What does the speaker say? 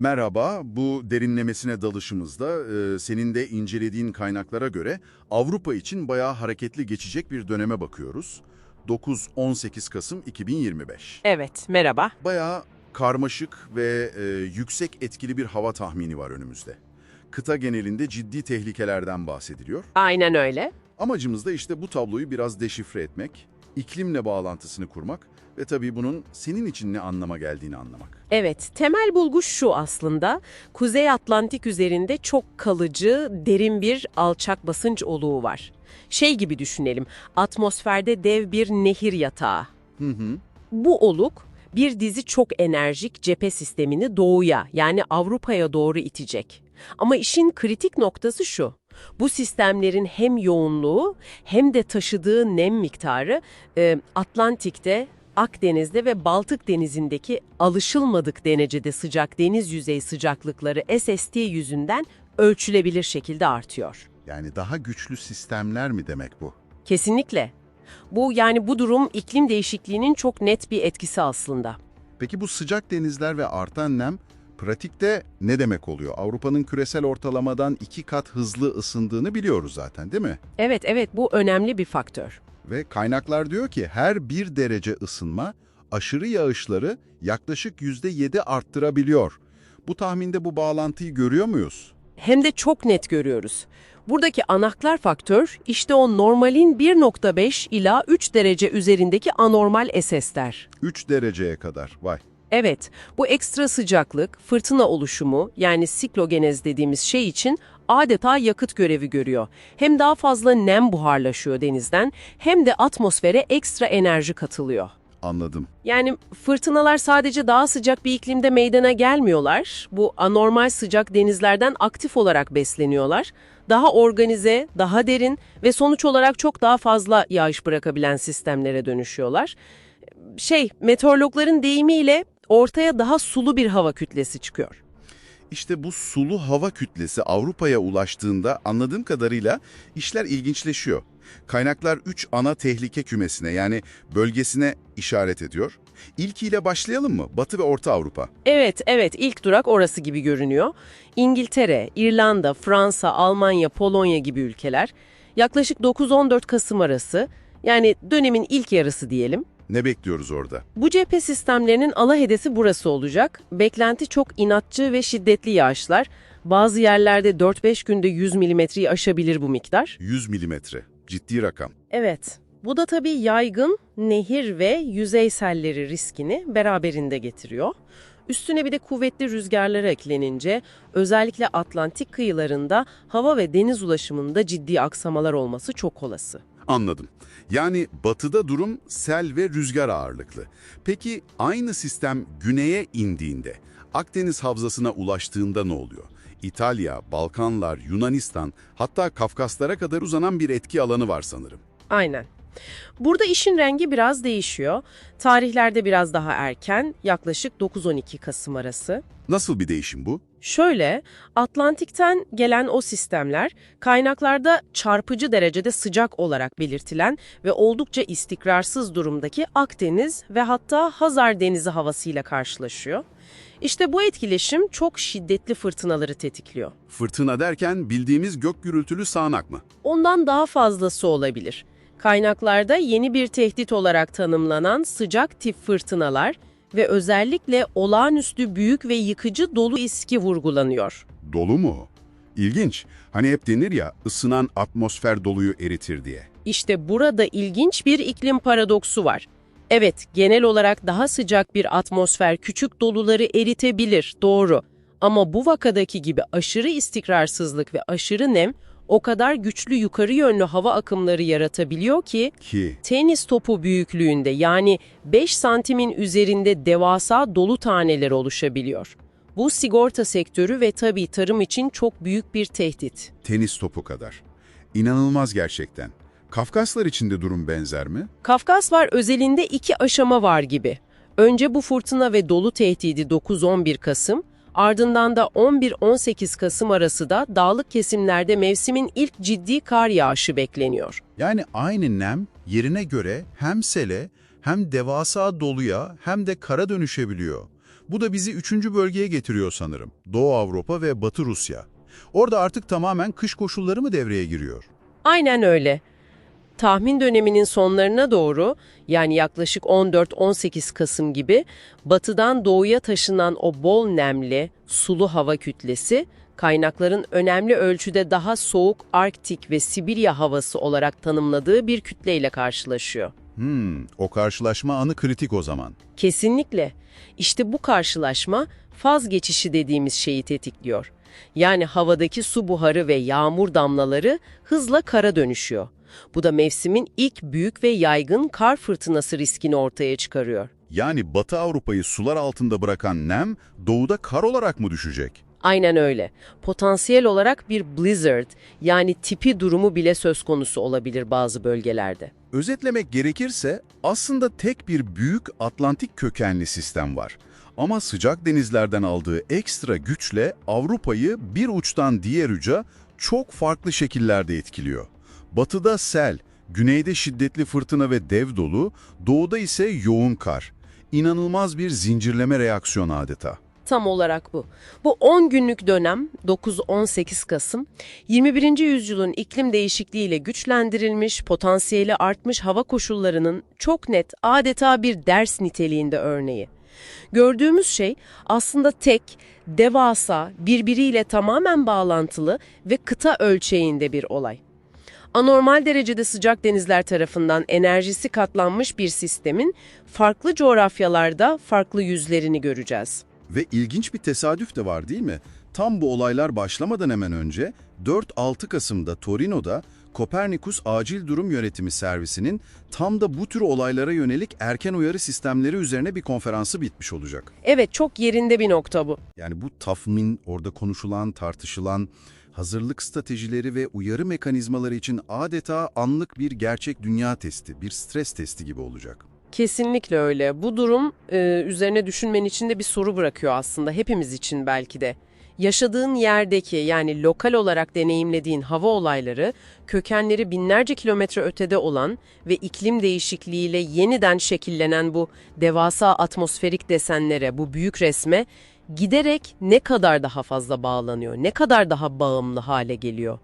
Merhaba, bu derinlemesine dalışımızda e, senin de incelediğin kaynaklara göre Avrupa için bayağı hareketli geçecek bir döneme bakıyoruz. 9-18 Kasım 2025. Evet, merhaba. Bayağı karmaşık ve e, yüksek etkili bir hava tahmini var önümüzde. Kıta genelinde ciddi tehlikelerden bahsediliyor. Aynen öyle. Amacımız da işte bu tabloyu biraz deşifre etmek, iklimle bağlantısını kurmak ve tabii bunun senin için ne anlama geldiğini anlamak. Evet, temel bulgu şu aslında. Kuzey Atlantik üzerinde çok kalıcı, derin bir alçak basınç oluğu var. Şey gibi düşünelim, atmosferde dev bir nehir yatağı. Hı hı. Bu oluk bir dizi çok enerjik cephe sistemini doğuya yani Avrupa'ya doğru itecek. Ama işin kritik noktası şu. Bu sistemlerin hem yoğunluğu hem de taşıdığı nem miktarı e, Atlantik'te, Akdeniz'de ve Baltık Denizi'ndeki alışılmadık derecede sıcak deniz yüzey sıcaklıkları SST yüzünden ölçülebilir şekilde artıyor. Yani daha güçlü sistemler mi demek bu? Kesinlikle. Bu yani bu durum iklim değişikliğinin çok net bir etkisi aslında. Peki bu sıcak denizler ve artan nem pratikte ne demek oluyor? Avrupa'nın küresel ortalamadan iki kat hızlı ısındığını biliyoruz zaten değil mi? Evet evet bu önemli bir faktör. Ve kaynaklar diyor ki her bir derece ısınma aşırı yağışları yaklaşık %7 arttırabiliyor. Bu tahminde bu bağlantıyı görüyor muyuz? Hem de çok net görüyoruz. Buradaki anahtar faktör işte o normalin 1.5 ila 3 derece üzerindeki anormal SS'ler. 3 dereceye kadar. Vay. Evet, bu ekstra sıcaklık, fırtına oluşumu yani siklogenez dediğimiz şey için adeta yakıt görevi görüyor. Hem daha fazla nem buharlaşıyor denizden hem de atmosfere ekstra enerji katılıyor. Anladım. Yani fırtınalar sadece daha sıcak bir iklimde meydana gelmiyorlar. Bu anormal sıcak denizlerden aktif olarak besleniyorlar. Daha organize, daha derin ve sonuç olarak çok daha fazla yağış bırakabilen sistemlere dönüşüyorlar. Şey, meteorologların deyimiyle ortaya daha sulu bir hava kütlesi çıkıyor. İşte bu sulu hava kütlesi Avrupa'ya ulaştığında anladığım kadarıyla işler ilginçleşiyor. Kaynaklar 3 ana tehlike kümesine yani bölgesine işaret ediyor. İlkiyle başlayalım mı? Batı ve Orta Avrupa. Evet, evet ilk durak orası gibi görünüyor. İngiltere, İrlanda, Fransa, Almanya, Polonya gibi ülkeler yaklaşık 9-14 Kasım arası yani dönemin ilk yarısı diyelim. Ne bekliyoruz orada? Bu cephe sistemlerinin ana hedefi burası olacak. Beklenti çok inatçı ve şiddetli yağışlar. Bazı yerlerde 4-5 günde 100 milimetreyi aşabilir bu miktar. 100 milimetre. Ciddi rakam. Evet, bu da tabii yaygın nehir ve yüzey selleri riskini beraberinde getiriyor. Üstüne bir de kuvvetli rüzgarlar eklenince özellikle Atlantik kıyılarında hava ve deniz ulaşımında ciddi aksamalar olması çok olası. Anladım. Yani batıda durum sel ve rüzgar ağırlıklı. Peki aynı sistem güneye indiğinde, Akdeniz havzasına ulaştığında ne oluyor? İtalya, Balkanlar, Yunanistan, hatta Kafkaslara kadar uzanan bir etki alanı var sanırım. Aynen. Burada işin rengi biraz değişiyor. Tarihlerde biraz daha erken, yaklaşık 9-12 Kasım arası. Nasıl bir değişim bu? Şöyle, Atlantik'ten gelen o sistemler kaynaklarda çarpıcı derecede sıcak olarak belirtilen ve oldukça istikrarsız durumdaki Akdeniz ve hatta Hazar Denizi havasıyla karşılaşıyor. İşte bu etkileşim çok şiddetli fırtınaları tetikliyor. Fırtına derken bildiğimiz gök gürültülü sağanak mı? Ondan daha fazlası olabilir. Kaynaklarda yeni bir tehdit olarak tanımlanan sıcak tip fırtınalar ve özellikle olağanüstü büyük ve yıkıcı dolu iski vurgulanıyor. Dolu mu? İlginç. Hani hep denir ya ısınan atmosfer doluyu eritir diye. İşte burada ilginç bir iklim paradoksu var. Evet, genel olarak daha sıcak bir atmosfer küçük doluları eritebilir, doğru. Ama bu vakadaki gibi aşırı istikrarsızlık ve aşırı nem o kadar güçlü yukarı yönlü hava akımları yaratabiliyor ki Ki tenis topu büyüklüğünde yani 5 santimin üzerinde devasa dolu taneler oluşabiliyor. Bu sigorta sektörü ve tabii tarım için çok büyük bir tehdit. tenis topu kadar. İnanılmaz gerçekten. Kafkaslar için de durum benzer mi? Kafkas var özelinde iki aşama var gibi. Önce bu fırtına ve dolu tehdidi 9-11 Kasım, ardından da 11-18 Kasım arası da dağlık kesimlerde mevsimin ilk ciddi kar yağışı bekleniyor. Yani aynı nem yerine göre hem sele hem devasa doluya hem de kara dönüşebiliyor. Bu da bizi üçüncü bölgeye getiriyor sanırım. Doğu Avrupa ve Batı Rusya. Orada artık tamamen kış koşulları mı devreye giriyor? Aynen öyle. Tahmin döneminin sonlarına doğru yani yaklaşık 14-18 Kasım gibi batıdan doğuya taşınan o bol nemli, sulu hava kütlesi kaynakların önemli ölçüde daha soğuk Arktik ve Sibirya havası olarak tanımladığı bir kütleyle karşılaşıyor. Hmm, o karşılaşma anı kritik o zaman. Kesinlikle. İşte bu karşılaşma faz geçişi dediğimiz şeyi tetikliyor. Yani havadaki su buharı ve yağmur damlaları hızla kara dönüşüyor. Bu da mevsimin ilk büyük ve yaygın kar fırtınası riskini ortaya çıkarıyor. Yani Batı Avrupa'yı sular altında bırakan nem doğuda kar olarak mı düşecek? Aynen öyle. Potansiyel olarak bir blizzard yani tipi durumu bile söz konusu olabilir bazı bölgelerde. Özetlemek gerekirse aslında tek bir büyük Atlantik kökenli sistem var. Ama sıcak denizlerden aldığı ekstra güçle Avrupa'yı bir uçtan diğer uca çok farklı şekillerde etkiliyor. Batıda sel, güneyde şiddetli fırtına ve dev dolu, doğuda ise yoğun kar. İnanılmaz bir zincirleme reaksiyon adeta. Tam olarak bu. Bu 10 günlük dönem 9-18 Kasım 21. yüzyılın iklim değişikliğiyle güçlendirilmiş, potansiyeli artmış hava koşullarının çok net adeta bir ders niteliğinde örneği. Gördüğümüz şey aslında tek, devasa, birbiriyle tamamen bağlantılı ve kıta ölçeğinde bir olay. Anormal derecede sıcak denizler tarafından enerjisi katlanmış bir sistemin farklı coğrafyalarda farklı yüzlerini göreceğiz. Ve ilginç bir tesadüf de var değil mi? Tam bu olaylar başlamadan hemen önce 4-6 Kasım'da Torino'da Kopernikus Acil Durum Yönetimi Servisi'nin tam da bu tür olaylara yönelik erken uyarı sistemleri üzerine bir konferansı bitmiş olacak. Evet çok yerinde bir nokta bu. Yani bu tahmin, orada konuşulan, tartışılan hazırlık stratejileri ve uyarı mekanizmaları için adeta anlık bir gerçek dünya testi, bir stres testi gibi olacak. Kesinlikle öyle. Bu durum e, üzerine düşünmen için de bir soru bırakıyor aslında hepimiz için belki de. Yaşadığın yerdeki yani lokal olarak deneyimlediğin hava olayları kökenleri binlerce kilometre ötede olan ve iklim değişikliğiyle yeniden şekillenen bu devasa atmosferik desenlere, bu büyük resme giderek ne kadar daha fazla bağlanıyor, ne kadar daha bağımlı hale geliyor.